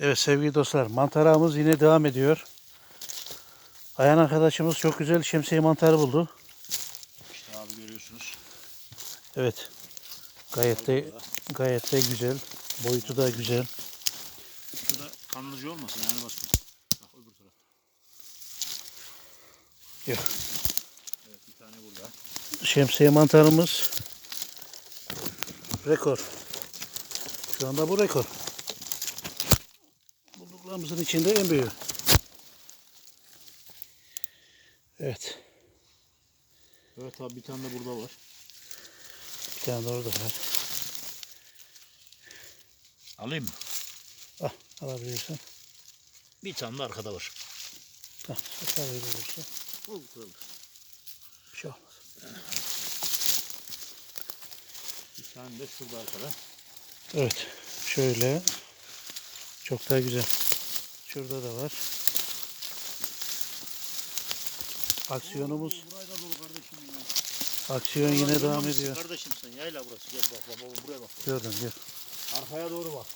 Evet sevgili dostlar mantarağımız yine devam ediyor. Ayhan arkadaşımız çok güzel şemsiye mantarı buldu. İşte abi görüyorsunuz. Evet. Gayet de gayet de güzel. Boyutu da güzel. Şu da kanlıcı olmasın yani basma. Bak öbür taraf. Yok. Evet bir tane burada. Şemsiye mantarımız rekor. Şu anda bu rekor. Bulduklarımızın içinde en büyüğü. Evet. Evet abi bir tane de burada var. Bir tane de orada var. Alayım mı? Ah, alabilirsin. Bir tane de arkada var. Ah, sakal verilirse Oldu oldu. bir şey olmaz. Bir tane de şurada arkada. Evet. Şöyle. Çok daha güzel. Şurada da var. Aksiyonumuz, aksiyon yine devam ediyor. Kardeşim sen yayla burası. Gel bak bak bak buraya bak. Gördüm, gör. Arkaya doğru bak.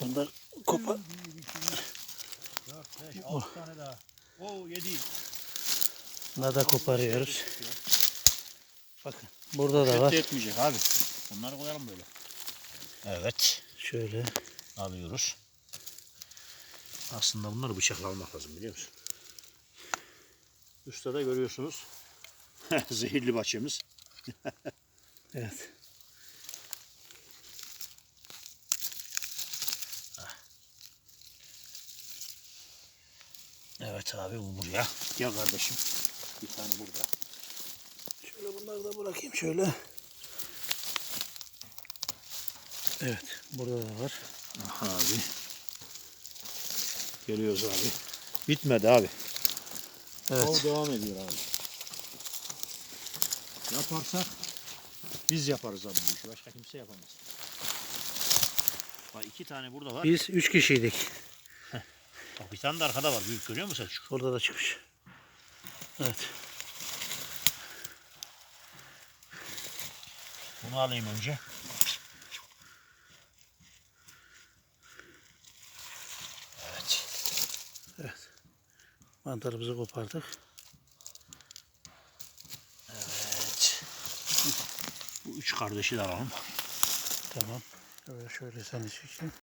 Bunlar kopar. 4, 5, 6 tane daha. Oo 7. Bunları da koparıyoruz. Bakın burada da var. etmeyecek abi. Bunları koyalım böyle. Evet. Şöyle. Alıyoruz. Aslında bunları bıçakla almak lazım biliyor musun? Üstte de görüyorsunuz. Zehirli bahçemiz. Evet. Evet abi bu buraya. Gel kardeşim. Bir tane burada. Şöyle bunları da bırakayım şöyle. Evet. Burada da var. Aha abi. Geliyoruz abi. Bitmedi abi. Evet. Av devam ediyor abi. Yaparsak biz yaparız abi bu işi. Başka kimse yapamaz. Bak iki tane burada var. Biz üç kişiydik. Bak bir tane de arkada var. Büyük görüyor musun Selçuk? Orada da çıkmış. Evet. Bunu alayım önce. Mantarımızı kopardık. Evet. Bu üç kardeşi de alalım. Tamam. Evet, şöyle seni çekeyim.